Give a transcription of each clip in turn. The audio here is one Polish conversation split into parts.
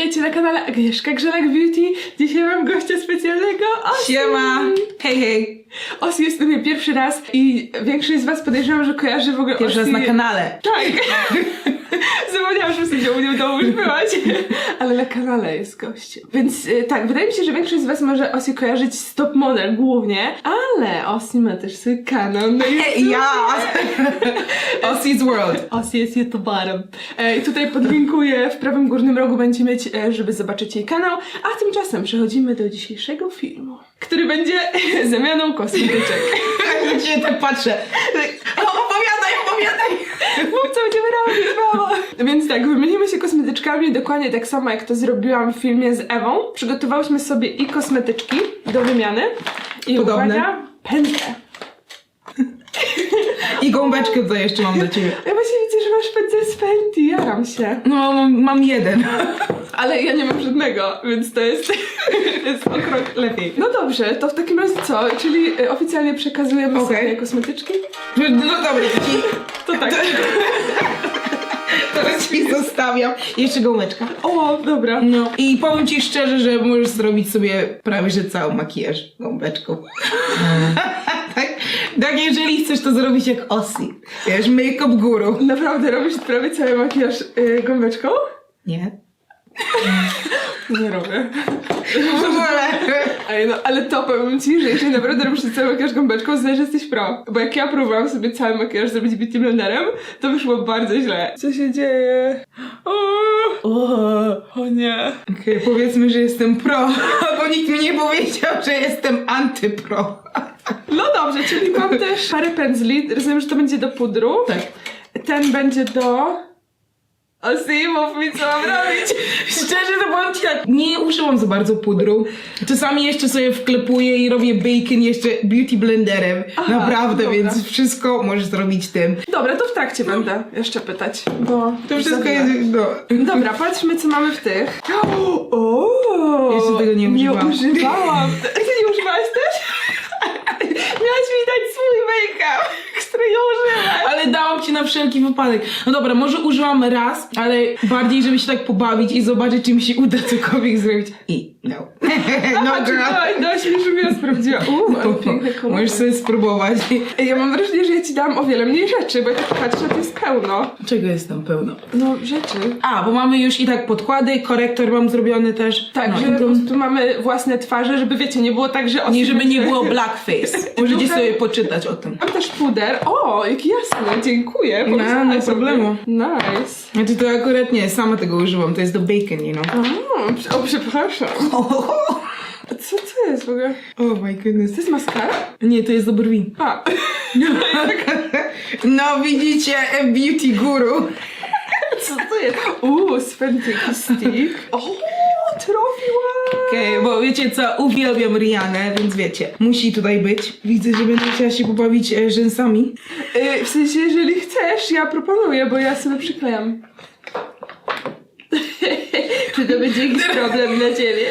Witajcie na kanale Agnieszka Grzelak Beauty. Dzisiaj mam gościa specjalnego, Osi. Siema! Hej, hej! Osi jest tutaj pierwszy raz i większość z was podejrzewam, że kojarzy w ogóle Pierwszy raz Osi... na kanale. Tak. Zapomniałam, że w u w domu już byłaś. Ale na kanale jest gościem. Więc y, tak, wydaje mi się, że większość z was może Osi kojarzyć z Top Model głównie, ale Osi ma też swój kanał na YouTube. Ja! Osi's World. Osi jest youtuberem. E, I tutaj podlinkuję, w prawym górnym rogu będzie mieć, e, żeby zobaczyć jej kanał. A tymczasem przechodzimy do dzisiejszego filmu, który będzie zamianą kosmetyczek. Się tak patrzę opowiadaj, opowiadaj! Mów, co będziemy robić, mamo! Więc tak, wymienimy się kosmetyczkami dokładnie tak samo, jak to zrobiłam w filmie z Ewą. Przygotowałyśmy sobie i kosmetyczki do wymiany. I Podobne. uwaga, pędzle. I gąbeczkę tutaj jeszcze mam do ciebie. Ja właśnie widzę, że masz pędzel z Fenty, jaram się. No, mam, mam jeden. Ale ja nie mam żadnego, więc to jest, jest o krok lepiej. No dobrze, to w takim razie co? Czyli y, oficjalnie przekazujemy Okej. sobie kosmetyczki? No dobra, to ci, To tak. teraz ci zostawiam. Jeszcze gąbeczka. O, dobra. No. I powiem ci szczerze, że możesz zrobić sobie prawie że cały makijaż gąbeczką. tak, tak, jeżeli chcesz to zrobić jak Osi. Wiesz, make-up guru. Naprawdę robisz prawie cały makijaż y, gąbeczką? Nie? Nie robię. W ogóle. Ej, no, ale to powiem ci, że jeżeli naprawdę robisz cały makijaż gąbeczką, znaczy, że jesteś pro. Bo jak ja próbowałam sobie cały makijaż zrobić beauty blenderem, to wyszło bardzo źle. Co się dzieje? O, o, o nie. Okej, powiedzmy, że jestem pro, bo nikt mi nie powiedział, że jestem antypro. No dobrze, czyli mam też parę pędzli. Rozumiem, że to będzie do pudru. Tak. Ten będzie do... O, si, mów mi, co mam robić. Szczerze to powiem ci tak, nie użyłam za bardzo pudru. Czasami jeszcze sobie wklepuję i robię bacon jeszcze beauty blenderem. Aha, Naprawdę, dobra. więc wszystko możesz zrobić tym. Dobra, to w trakcie będę jeszcze pytać, bo... To wszystko jest, no. Dobra, patrzmy, co mamy w tych. O, Jeszcze tego nie używałam. Nie używałam. Ty nie używałaś też? Miałaś mi dać swój make-up, używasz. Ale dałam ci na wszelki wypadek. No dobra, może użyłam raz, ale bardziej, żeby się tak pobawić i zobaczyć, czy mi się uda cokolwiek zrobić. I no. no A girl. mi, żebym ja sprawdziła. Uuu, ale piękne kolory. Możesz sobie spróbować. Ja mam wrażenie, że ja ci dałam o wiele mniej rzeczy, bo ja tak patrzę, to jest pełno. Czego jest tam pełno? No, rzeczy. A, bo mamy już i tak podkłady, korektor mam zrobiony też. Tak, no, że po prostu mamy własne twarze, żeby wiecie, nie było tak, że... nie, żeby nie było blackface. Możecie sobie poczytać o tym. Mam też puder. O, jaki jasny, dziękuję. No, pomyślałaś no problemu. Nice. Znaczy to akurat nie, sama tego użyłam, to jest do bacon, you know. O, prze- o przepraszam. Co to jest w ogóle? Oh my goodness. To jest maskara? Nie, to jest do brwi. A. No widzicie, e, beauty guru. Co to jest? Uuu, Sventyki stick. O, trafiła. Okej, bo wiecie co, uwielbiam Rihanę, więc wiecie, musi tutaj być. Widzę, że będę chciała się pobawić e, rzęsami. Y, w sensie, jeżeli chcesz, ja proponuję, bo ja sobie przyklejam. Czy to będzie jakiś problem dla ciebie?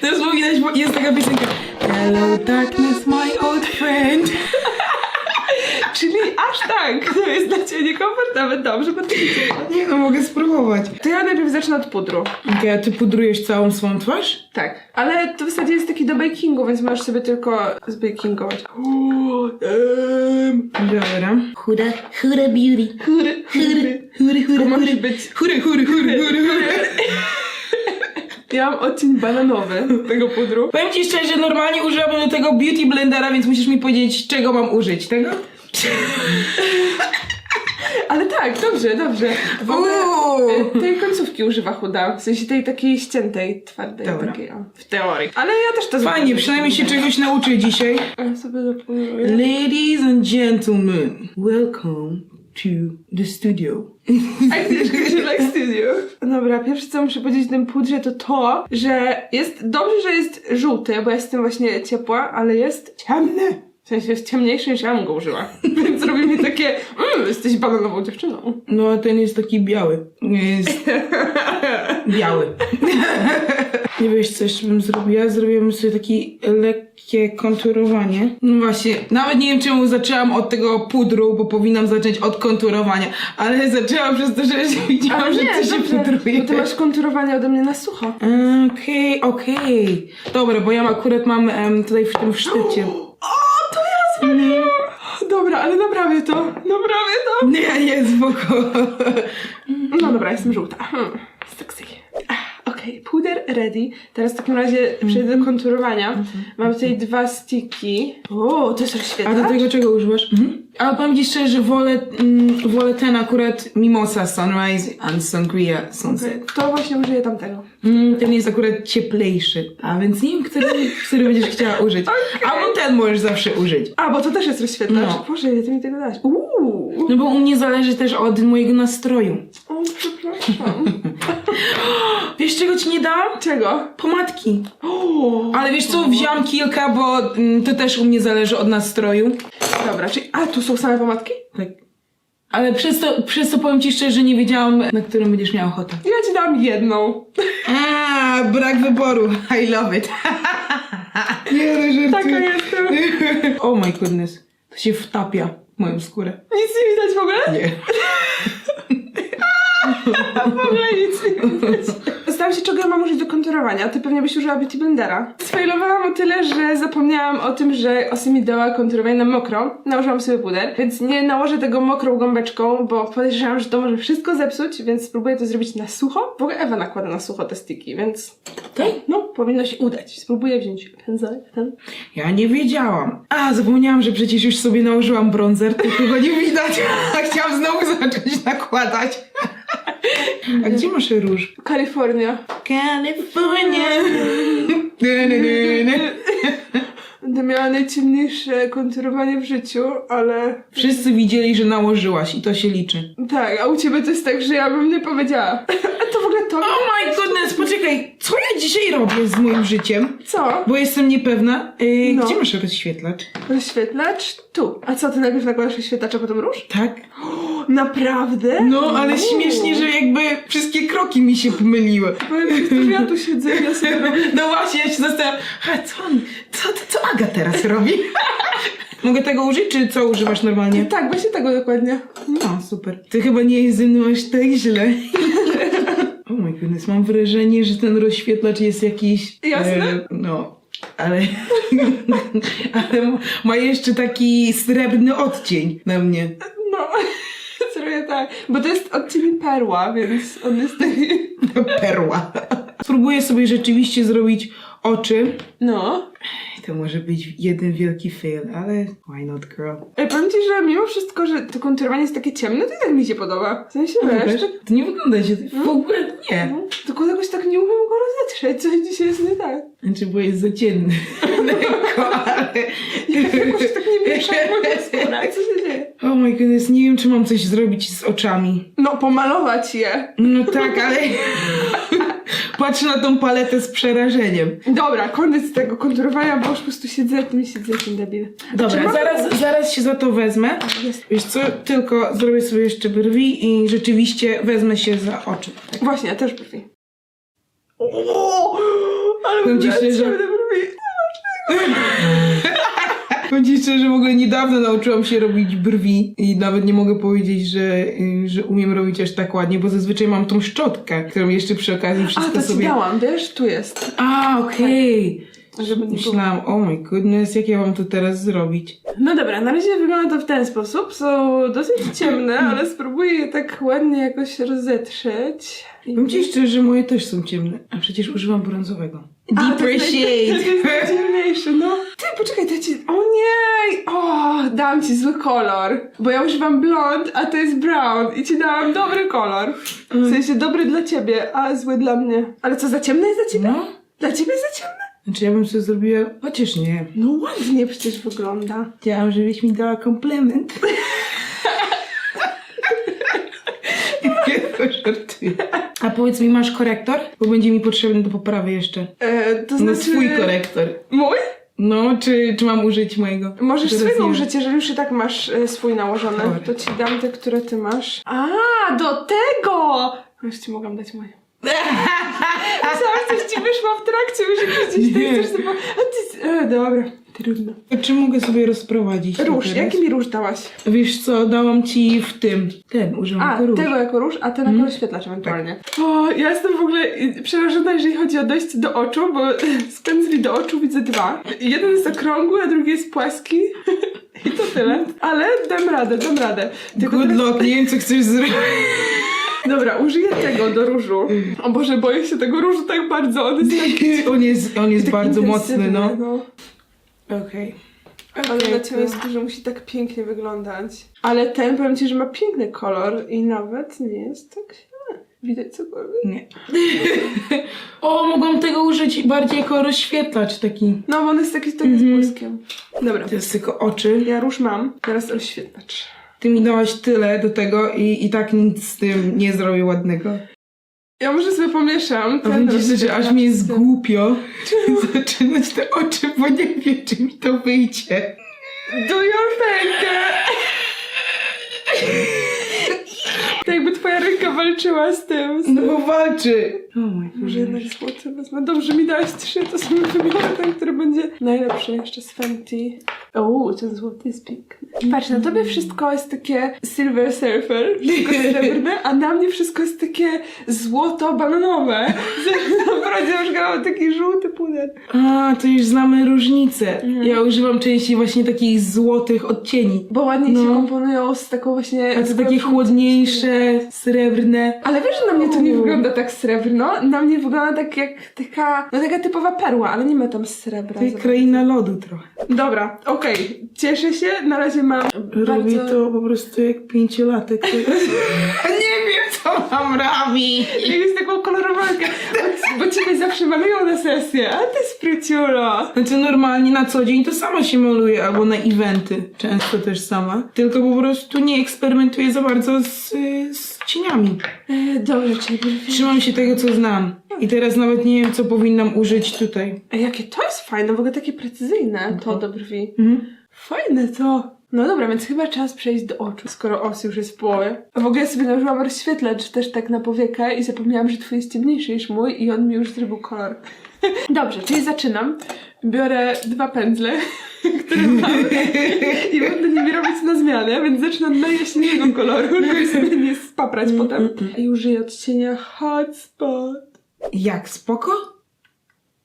Teraz widać, bo jest taka piosenka Hello darkness, my old friend. Czyli aż tak, to jest dla ciebie komfort, nawet dobrze, bo ty Nie no, mogę spróbować. To ja najpierw zacznę od pudru. Okej, a ty pudrujesz całą swoją twarz? Tak, ale to w zasadzie jest taki do bakingu, więc możesz sobie tylko zbakingować. Uuu, em, Dobra. Huda, Huda Beauty. Hury, hury. Hury, To musi być... Hury, hury, hury, hury, hury. Ja mam odcień bananowy tego pudru. Powiem ci szczerze, normalnie użyłabym do tego beauty blendera, więc musisz mi powiedzieć, czego mam użyć. Tego? Ale tak, dobrze, dobrze. W ogóle Uuu. y, tej końcówki używa chuda. W sensie tej takiej ściętej, twardej. Dobra. Takiej, o, w teorii. Ale ja też to Fajnie, zrobię. przynajmniej się czegoś nauczę dzisiaj. Ja sobie zapomniałem. Ladies and gentlemen, welcome to the studio. Agnieszka like Studio. Dobra, pierwsze co muszę powiedzieć o tym pudrze to to, że jest dobrze, że jest żółty, bo jestem właśnie ciepła, ale jest ciemny. W sensie jest ciemniejszy niż ja bym go użyła. Więc robi mi takie, mmm, jesteś bananową dziewczyną. No, a ten jest taki biały. Nie jest biały. Nie wiesz, co jeszcze bym zrobiła? Zrobiłabym sobie takie lekkie konturowanie. No właśnie, nawet nie wiem, czemu zaczęłam od tego pudru, bo powinnam zacząć od konturowania, ale zaczęłam przez to, że widziałam, że ty się pudruje. bo ty masz konturowanie ode mnie na sucho. Okej, okej. Dobra, bo ja akurat mam em, tutaj w tym sztycie. O, to ja zwaliłam! Dobra, ale naprawię to, naprawię to. Nie, nie, spoko. No dobra, jestem żółta. Hmm, sexy. Okej, puder ready. Teraz w takim razie przejdę do konturowania. Mam tutaj dwa sticki. O, to jest A rozświetlacz? do tego czego używasz? Mhm. Ale powiem ci szczerze, że wolę, mm, wolę ten akurat Mimosa Sunrise and Sangria Sunset. Okej, To właśnie użyję tamtego. Mm, ten jest akurat cieplejszy, a więc nie wiem, który, który będziesz chciała użyć. Albo ten możesz zawsze użyć. A, bo to też jest rozświetlacz. No. Boże, ile ty mi tego dałaś. Uuu. No bo u mnie zależy też od mojego nastroju. O, przepraszam. Wiesz czego ci nie dałam? Czego? Pomadki. O, Ale wiesz co, wziąłam kilka, bo mm, to też u mnie zależy od nastroju. Dobra, czyli... A, tu są same pomadki? Tak. Ale przez to, przez to powiem ci szczerze, że nie wiedziałam, na którą będziesz miała ochotę. Ja ci dałam jedną. A, brak wyboru. I love it. nie, no, Taka jestem. Oh my goodness. To się wtapia w moją skórę. Nic nie widać w ogóle? Nie. W ogóle nic nie widać. Zastanawiam się, czego ja mam użyć do konturowania. Ty pewnie byś użyła Beauty Blendera. Sfailowałam o tyle, że zapomniałam o tym, że Osy mi dała konturowanie na mokro. Nałożyłam sobie puder, więc nie nałożę tego mokrą gąbeczką, bo podejrzewam, że to może wszystko zepsuć, więc spróbuję to zrobić na sucho. W ogóle Ewa nakłada na sucho te sticki, więc... Tak? No, powinno się udać. Spróbuję wziąć pędzelek ten. Ja nie wiedziałam. A, zapomniałam, że przecież już sobie nałożyłam bronzer, tylko go nie widać. A chciałam znowu zacząć nakładać. A gdzie masz róż? Kalifornia. Nie. Będę miała najciemniejsze konturowanie w życiu, ale... Wszyscy widzieli, że nałożyłaś i to się liczy. Tak, a u ciebie to jest tak, że ja bym nie powiedziała. A to w ogóle to... Oh my goodness, poczekaj, co ja dzisiaj robię z moim życiem? Co? Bo jestem niepewna. Yy, No. Gdzie masz rozświetlacz? Rozświetlacz? Tu. A co, ty najpierw nakładasz rozświetlacz, a potem róż? Tak? Naprawdę? No, ale śmiesznie, że jakby wszystkie kroki mi się pomyliły. Powiem ci, że ja tu siedzę ja sobie robię... No właśnie, ja się zastanawiam, a co on, co, co Aga teraz robi? Mogę tego użyć, czy co używasz normalnie? Tak, właśnie tego dokładnie. No, super. Ty chyba nie jest ze mną aż tak źle. Oh my goodness, mam wrażenie, że ten rozświetlacz jest jakiś... Jasny? e, no, ale... ale ma jeszcze taki srebrny odcień na mnie. No, tak. Bo to jest odcień perła, więc on jest taki... Perła. Spróbuję sobie rzeczywiście zrobić oczy. No. To może być jeden wielki fail, ale why not, girl? Ej, powiem ci, że mimo wszystko, że to konturowanie jest takie ciemne, to i tak mi się podoba. W sensie, wiesz, Wiesz, tak... to nie wygląda się w ogóle nie. no, Tylko jakoś tak nie umiem go rozetrzeć, coś dzisiaj jest nie tak. Znaczy, bo jest za ciemny. Lekko, ale... Jakoś tak nie miesza moja skóra, co się dzieje? Oh my goodness, nie wiem, czy mam coś zrobić z oczami. No, pomalować je. No tak, ale... Patrzę na tą paletę z przerażeniem. Dobra, koniec tego konturowania, bo już po prostu siedzę, jak mi siedzę, ten debil. Dobra, zaraz, zaraz się za to wezmę. Jest. Wiesz co, tylko zrobię sobie jeszcze brwi i rzeczywiście wezmę się za oczy. Właśnie, ja też brwi. O, ale Powiem ci szczerze- brwi. Powiem ci szczerze, w ogóle niedawno nauczyłam się robić brwi i nawet nie mogę powiedzieć, że, y, że umiem robić aż tak ładnie, bo zazwyczaj mam tą szczotkę, którą jeszcze przy okazji A, wszystko to ci sobie... dałam, wiesz? Tu jest. A, okej. Żeby nie. Myślałam, oh my goodness, jak ja mam to teraz zrobić? No dobra, na razie wygląda to w ten sposób. Są dosyć ciemne, ale spróbuję je tak ładnie jakoś rozetrzeć. Powiem ci szczerze, że moje też są ciemne, a przecież używam brązowego. A, to Deeper naj- To shade. jest najciemniejszy, no. Ty, poczekaj, to ja ci... O nie! O, dałam ci zły kolor. Bo ja używam blond, a to jest brown. I ci dałam dobry kolor. W sensie dobry dla ciebie, a zły dla mnie. Ale co, za ciemne jest dla ciebie? No, Dla ciebie za ciemne? znaczy ja bym sobie zrobiła, chociaż nie. No ładnie przecież wygląda. Chciałam, żebyś mi dała komplement. Żartuję. A powiedz mi, masz korektor? Bo będzie mi potrzebny do poprawy jeszcze. E, to No znaczy... swój korektor. Mój? No, czy, czy mam użyć mojego? Możesz Teraz swojego nie użyć, jeżeli już i tak masz e, swój nałożony. Dobra. To ci dam te, które ty masz. A, do tego! Już ci mogłam dać moje. Myślałam, coś ci wyszło w trakcie, już gdzieś Nie. tak sobie... A ty... E, dobra, trudno. Czy mogę sobie rozprowadzić? to Róż, teraz? jaki mi róż dałaś? Wiesz co, dałam ci w tym. Ten, użyłam A, jako róż. tego jako róż, a ten jako rozświetlacz ewentualnie. O, ja jestem w ogóle y, przerażona, jeżeli chodzi o dojście do oczu, bo z pędzli do oczu widzę dwa. Jeden jest okrągły, a drugi jest płaski. I to tyle. Ale dam radę, dam radę. Tylko Good teraz- luck, nie wiem co chcesz zrobić. Dobra, użyję tego do różu. O Boże, boję się tego różu tak bardzo. On jest taki, On jest, on jest taki bardzo mocny, intensywny, no. Okej. Ale Okej, na ciebie jest że musi tak pięknie wyglądać. Ale ten, powiem ci, że ma piękny kolor i nawet nie jest tak źle. Widać cokolwiek? Nie. o, mogłam tego użyć bardziej jako rozświetlacz taki. No, bo on jest taki trochę Mhm. z błyskiem. Dobra. To jest tylko oczy. Ja róż mam, teraz rozświetlacz. Ty mi dałaś tyle do tego i, i tak nic z tym nie zrobię ładnego. Ja może sobie pomieszam. A widzisz, że aż mi jest tym. głupio zaczynać te oczy, bo nie wiem, czy mi to wyjdzie. Do your rękę! Tak jakby twoja ręka walczyła z tym. Z No bo walczy. O mój Może jednak złoty wezmę. Dobrze, mi dałeś trzy, to sobie wybiorę ten, który będzie najlepszy jeszcze z Fenty. O, ten złoty jest piękny. Patrz, na tobie wszystko jest takie silver surfer, wszystko srebrne, a na mnie wszystko jest takie złoto-bananowe. Naprawdę już mam taki żółty puder. A, to już znamy różnicę. Mhm. Ja używam częściej właśnie takich złotych odcieni. Bo ładnie się No. komponują z taką właśnie... A to takie chłodniejsze, srebrne. Ale wiesz, że na mnie to nie wygląda tak srebrno? Na mnie wygląda tak jak taka, no taka typowa perła, ale nie ma tam srebra. To jest kraina lodu trochę. Dobra, okej. Cieszę się. Na razie mam Robię bardzo... to po prostu jak pięciolatek. nie wiem, co mam robić. Jakąś taką kolorowankę. Bo, bo ciebie zawsze malują na sesję, a ty spryciulo. Znaczy normalnie na co dzień to sama się maluje, albo na eventy. Często też sama. Tylko po prostu nie eksperymentuję za bardzo z, z cieniami. E, dobrze, czyli... Trzymam się tego, co znam. I teraz nawet nie wiem, co powinnam użyć tutaj. A jakie to jest fajne, w ogóle takie precyzyjne, to do brwi. Mhm. Fajne to. No dobra, więc chyba czas przejść do oczu, skoro os już jest w połowie. A w ogóle sobie nałożyłam rozświetlacz też tak na powiekę i zapomniałam, że twój jest ciemniejszy niż mój i on mi już zrobił kolor. Dobrze, czyli zaczynam. Biorę dwa pędzle, które mam i będę nimi robić na zmianę, więc zaczynam od najjaśniejszego koloru, żeby sobie nie spaprać potem. I użyję odcienia Hotspot. Jak, spoko?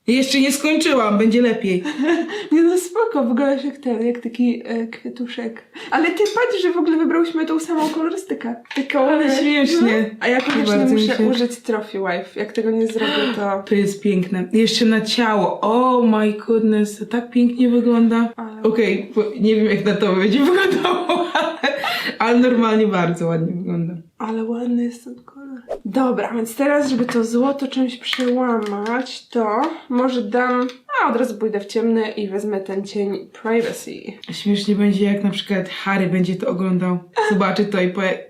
Jeszcze nie skończyłam, będzie lepiej. Nie no spoko, wyglądasz jak ten, jak taki e, kwiatuszek. Ale ty patrz, że w ogóle wybrałyśmy tą samą kolorystykę. Taką, Ale e, śmiesznie. No. A ja koniecznie Bardzo mi muszę się- użyć Trophy Wife. Jak tego nie zrobię, to... To jest piękne. Jeszcze na ciało. Oh my goodness, to tak pięknie wygląda. Ale- Okej, bo nie wiem jak na to będzie wyglądało, ale, ale normalnie bardzo ładnie wygląda. Ale ładny jest ten kolor. Dobra, więc teraz, żeby to złoto czymś przełamać, to może dam... A, od razu pójdę w ciemny i wezmę ten cień Privacy. Śmiesznie będzie jak na przykład Harry będzie to oglądał. Zobaczy to i powie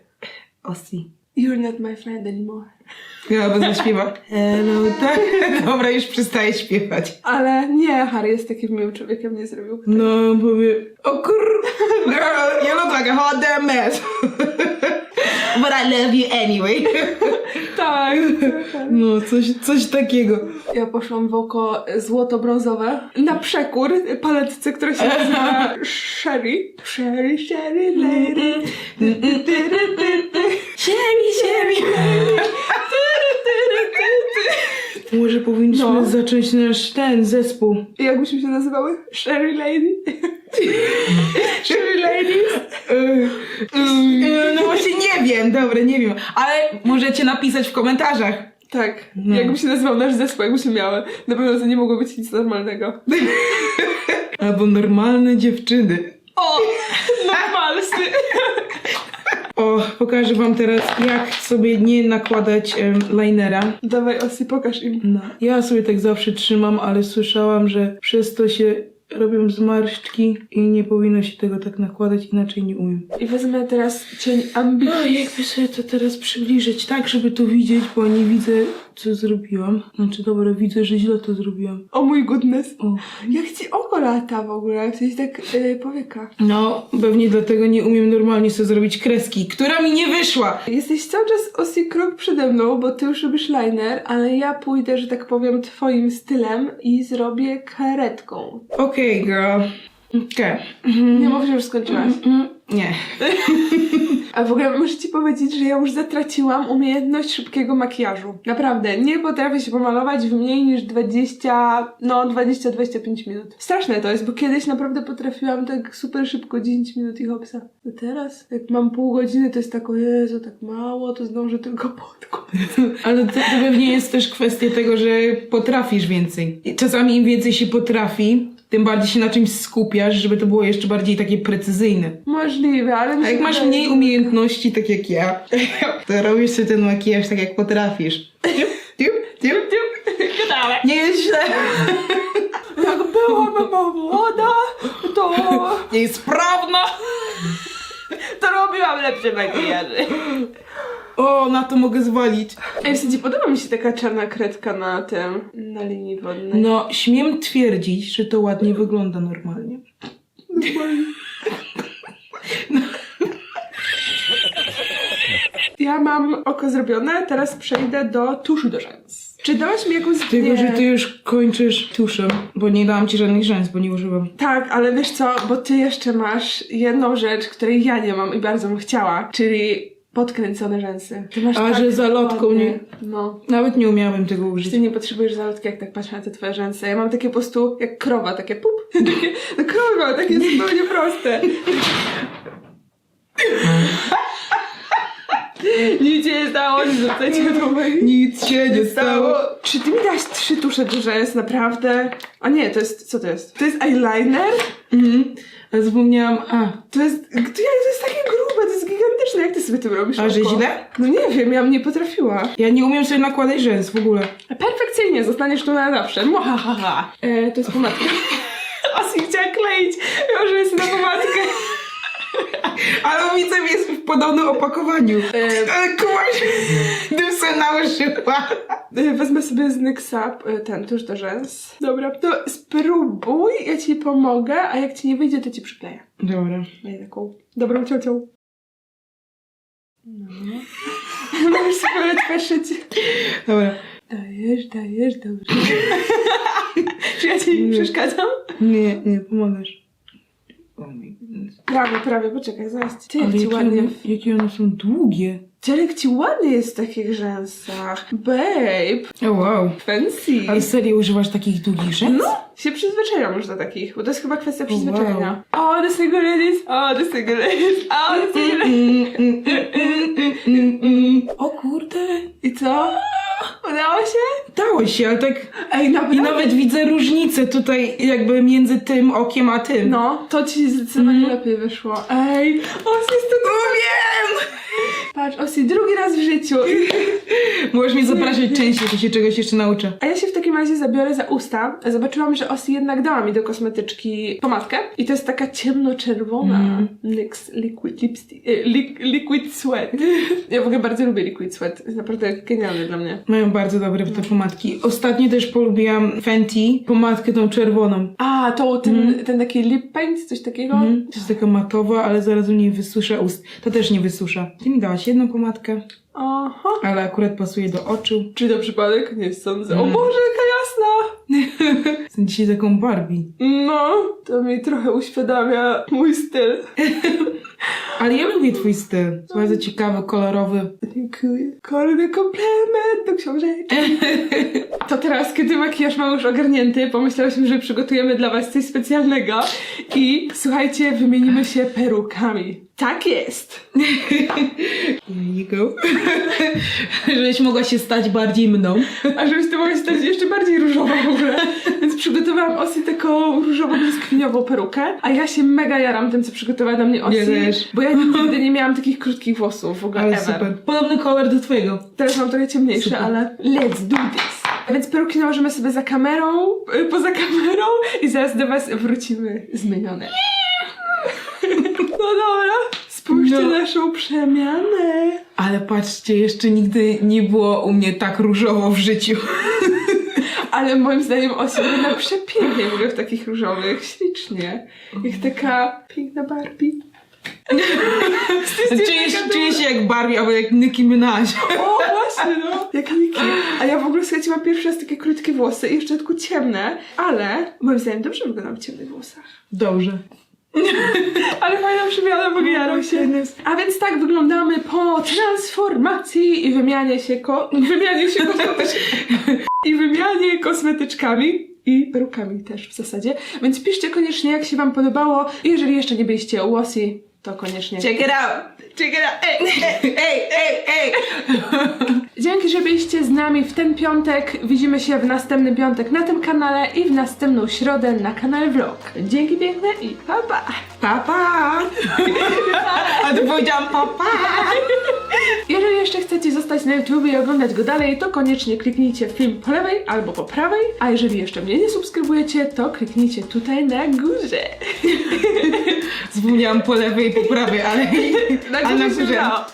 Osi. You're not my friend anymore. Ja bo zaśpiewa Hello, tak? Dobra, już przestaje śpiewać. Ale nie, Harry jest takim miłym człowiekiem, nie zrobił. No, powie o kur... Girl, you look like a hot damn mess. But I love you anyway. Tak. No, coś, coś takiego. Ja poszłam w oko złoto-brązowe na przekór paletce, która się nazywa Sherry. Sherry, Sherry Lady. Sherry, Sherry. Może powinniśmy No. zacząć nasz ten zespół. Jak byśmy się nazywały? Sherry Lady? Sherry Ladies? Yy, No właśnie nie wiem, dobra, nie wiem. Ale możecie napisać w komentarzach. Tak. No. Jakby się nazywał nasz zespół, jakbyśmy miały. Na pewno to nie mogło być nic normalnego. Albo normalne dziewczyny. O! Normalny! O, pokażę wam teraz, jak sobie nie nakładać em, linera. Dawaj, Osi, pokaż im. No. Ja sobie tak zawsze trzymam, ale słyszałam, że przez to się robią zmarszczki i nie powinno się tego tak nakładać, inaczej nie umiem. I wezmę teraz cień ambicji. No jakby sobie to teraz przybliżyć tak, żeby to widzieć, bo nie widzę, co zrobiłam. Znaczy, dobra, widzę, że źle to zrobiłam. O mój goodness. O. Jak ci oko lata w ogóle? W sensie tak yy, powieka. No, pewnie dlatego nie umiem normalnie sobie zrobić kreski, która mi nie wyszła. Jesteś cały czas osi krok przede mną, bo ty już robisz liner, ale ja pójdę, że tak powiem, twoim stylem i zrobię karetką. Okej, girl. Okej. Nie mów, że już skończyłaś. Mm, Nie. A w ogóle muszę ci powiedzieć, że ja już zatraciłam umiejętność szybkiego makijażu. Naprawdę, nie potrafię się pomalować w mniej niż 20, no 20-25 minut. Straszne to jest, bo kiedyś naprawdę potrafiłam tak super szybko, 10 minut i hopsa. A teraz, jak mam pół godziny, to jest tak, o Jezu, tak mało, to zdążę tylko pod koniec. Ale to, to pewnie jest też kwestia tego, że potrafisz więcej. Czasami im więcej się potrafi, tym bardziej się na czymś skupiasz, żeby to było jeszcze bardziej takie precyzyjne. Możliwe, ale... mi A się jak masz wydaje- mniej umiejętności, tak jak ja, to robisz sobie ten makijaż tak jak potrafisz. Tiup, tiup, tiup. Gadałem. Nie jest źle. Jak byłam młoda, to, Nie jest sprawna. to robiłam lepsze makijaże. O, na to mogę zwalić. Ej, w sensie podoba mi się taka czarna kredka na tym, na linii wodnej. No, śmiem twierdzić, że to ładnie wygląda normalnie. Ja mam oko zrobione, teraz przejdę do tuszu do rzęs. Czy dałaś mi jakąś... Tylko, Nie. że ty już kończysz tuszem, bo nie dałam ci żadnych rzęs, bo nie używam. Tak, ale wiesz co, bo ty jeszcze masz jedną rzecz, której ja nie mam i bardzo bym chciała, czyli podkręcone rzęsy. Ty masz A, że zalotką ładnie. nie- No. Nawet nie umiałabym tego użyć. Ty nie potrzebujesz zalotki, jak tak patrzę na te twoje rzęsy. Ja mam takie po prostu jak krowa, takie pup. Takie, no krowa, takie zupełnie proste. Nic się nie stało, nie rzucajcie. Nic się nie stało. Czy ty mi dałaś trzy tusze do rzęs, naprawdę? A nie, to jest, co to jest? To jest eyeliner? Mhm. A zapomniałam, a, To jest, to, ja- to jest takie grube, to jest gigantyczne. Jak ty sobie tym robisz a że oko? źle? No nie wiem, ja bym nie potrafiła. Ja nie umiem sobie nakładać rzęs w ogóle. Perfekcyjnie, zostaniesz tu na zawsze. Muahaha. E, to jest pomadka. Osi chciała kleić. Wiem, że jest na pomadkę. Podobnym opakowaniu. E, Ale kumasz, tym sobie nałożyła. e, wezmę sobie z Nyxa e, ten tuż do rzęs. Dobra, to spróbuj, ja ci pomogę, a jak ci nie wyjdzie, to ci przykleję. Dobra. Daję taką dobrą ciocią. No. Możesz sobie patrzeć. Dobra. Dajesz, dajesz, dobrze. Czy ja ci Nie. przeszkadzam? Nie, nie, pomagasz. Oh. Prawie, prawie, poczekaj, zaraz. Ty, jak Ale ci jakie ładnie... one, jakie one są długie. Cielek ci ładnie jest w takich rzęsach. Babe, O wow. fancy. Ale serio używasz takich długich rzęs? No, się przyzwyczaiłam już do takich, bo to jest chyba kwestia przyzwyczajenia. O, the single ladies, o, the single ladies, o, the single ladies. Mm, mm, mm, mm, mm, mm. O kurde. I co? Udało się? Dało się, ale tak... Ej, naprawdę? I nawet widzę różnicę tutaj jakby między tym okiem a tym. No, to ci zdecydowanie Mhm. lepiej wyszło. Ej, Osi jest to wiem! Patrz, Osi, drugi raz w życiu. Możesz mnie zapraszać częściej, to się czegoś jeszcze nauczę. A ja się w takim razie zabiorę za usta. Zobaczyłam, że Osi jednak dała mi do kosmetyczki pomadkę. I to jest taka ciemnoczerwona Mm. NYX Liquid Lipstick, e, li, Liquid Sweat. Ja w ogóle bardzo lubię Liquid Sweat. Jest naprawdę genialny dla mnie. Mają bardzo dobre te pomadki. Ostatnio też polubiłam Fenty, pomadkę tą czerwoną. A, to ten, ten taki lip paint, coś takiego? Mhm. To jest taka matowa, ale zaraz u niej wysusza ust. To też nie wysusza. Ty mi dałaś jedną pomadkę, Aha. ale akurat pasuje do oczu. Czy to przypadek? Nie sądzę. O Mm. Boże, jaka jasna! Jestem dzisiaj taką Barbie. No, to mi trochę uświadamia mój styl. Ale ja lubię twój styl. Jest bardzo ciekawy, kolorowy. Dziękuję. Kolejny komplement do książeczki. To teraz, kiedy makijaż mamy już ogarnięty, pomyślałyśmy, że przygotujemy dla was coś specjalnego i słuchajcie, wymienimy się perukami. Tak jest! Here you go. Żebyś mogła się stać bardziej mną. A żebyś ty mogła się stać jeszcze bardziej różowa w ogóle. Więc przygotowałam Osi taką różowo-brzoskwiniową perukę, a ja się mega jaram tym, co przygotowała dla mnie Osi. Ja też. Bo ja nigdy nie miałam takich krótkich włosów w ogóle Ale ever. super. Podobny kolor do twojego. Teraz mam trochę ciemniejsze, Super. ale let's do this! A więc peruki nałożymy sobie za kamerą, y, poza kamerą i zaraz do was wrócimy zmienione. No dobra, spójrzcie No. na naszą przemianę. Ale patrzcie, jeszcze nigdy nie było u mnie tak różowo w życiu. Ale moim zdaniem Osi wygląda przepięknie w ogóle w takich różowych, ślicznie. Jak taka piękna Barbie. Czuję, się- czuję się jak Barbie albo jak Nicki Minaj. O, właśnie, no. Jak Niki. A ja w ogóle słuchajcie, mam pierwszy raz takie krótkie włosy i jeszcze tylko ciemne, ale moim zdaniem dobrze wyglądam w ciemnych włosach. Dobrze. Ale fajna przemiana, bo jaram się. A więc tak wyglądamy po transformacji i wymianie się ko... wymianie się kosmetyczkami. I wymianie kosmetyczkami. I perukami też w zasadzie. Więc piszcie koniecznie, jak się wam podobało. I jeżeli jeszcze nie byliście u Łosi, to koniecznie. Check it out! Check it out! Ej, ej, ej, ej, ej! Dzięki, że byliście z nami w ten piątek. Widzimy się w następny piątek na tym kanale i w następną środę na kanale Vlog. Dzięki piękne i pa pa! Pa, pa! A ty powiedziałam pa, pa! Jeżeli jeszcze chcecie zostać na YouTube i oglądać go dalej, to koniecznie kliknijcie film po lewej albo po prawej, a jeżeli jeszcze mnie nie subskrybujecie, to kliknijcie tutaj na górze. Zapomniałam po lewej i po prawej, ale... Na górze się udało.